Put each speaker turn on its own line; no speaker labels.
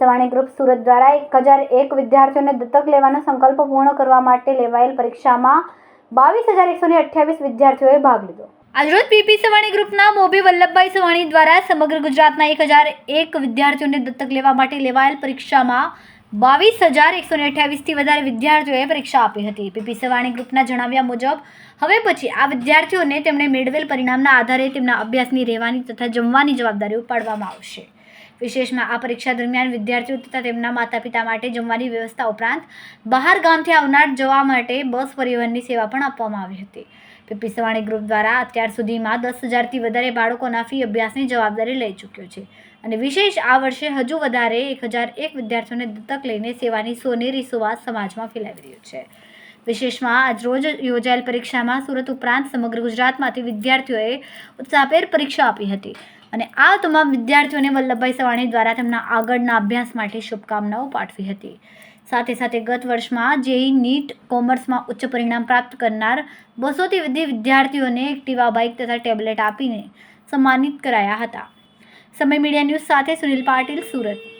Savani group Surat દ્વારા એક હજાર એક વિદ્યાર્થીઓને દત્તક લેવાનો સંકલ્પ પૂર્ણ કરવા માટે લેવાયેલ પરીક્ષામાં બાવીસ હજાર એકસો અઠ્યાવીસ વિદ્યાર્થીઓએ ભાગ લીધો. આજરોજ પીપી સવાણી ગ્રુપના મોભી વલ્લભભાઈ સવાણી દ્વારા સમગ્ર ગુજરાતના એક હજાર એક વિદ્યાર્થીઓને દત્તક લેવા માટે લેવાયેલ પરીક્ષામાં બાવીસ હજાર એકસો અઠ્યાવીસથી વધારે વિદ્યાર્થીઓએ પરીક્ષા આપી હતી. પીપી સવાણી ગ્રુપના જણાવ્યા મુજબ, હવે પછી આ વિદ્યાર્થીઓને તેમણે મેળવેલ પરિણામના આધારે તેમના અભ્યાસની રહેવાની તથા જમવાની જવાબદારી ઉપાડવામાં આવશે. વિશેષમાં આ પરીક્ષા દરમિયાન વિદ્યાર્થીઓ તથા તેમના માતા પિતા માટે જમવાની વ્યવસ્થા ઉપરાંત બહાર ગામથી આવનાર જવા માટે બસ પરિવહનની સેવા પણ આપવામાં આવી હતી. પીપી સવાણી ગ્રુપ દ્વારા અત્યાર સુધીમાં દસ હજારથી વધારે બાળકોના ફી અભ્યાસની જવાબદારી લઈ ચૂક્યો છે અને વિશેષ આ વર્ષે હજુ વધારે એક હજાર એક વિદ્યાર્થીઓને દત્તક લઈને સેવાની સોનેરી સુવાસ સમાજમાં ફેલાવી રહ્યો છે. વિશેષમાં આજ રોજ યોજાયેલ પરીક્ષામાં સુરત ઉપરાંત સમગ્ર ગુજરાતમાંથી વિદ્યાર્થીઓએ ઉત્સાહભેર પરીક્ષા આપી હતી. અને આ તમામ વિદ્યાર્થીઓને વલ્લભભાઈ સવાણી દ્વારા તેમના આગળના અભ્યાસ માટે શુભકામનાઓ પાઠવી હતી. સાથે સાથે ગત વર્ષમાં જેઈ નીટ કોમર્સમાં ઉચ્ચ પરિણામ પ્રાપ્ત કરનાર બસોથી વધુ વિદ્યાર્થીઓને એક્ટિવા બાઇક તથા ટેબ્લેટ આપીને સન્માનિત કરાયા હતા. સમય મીડિયા ન્યૂઝ સાથે સુનિલ પાટીલ, સુરત.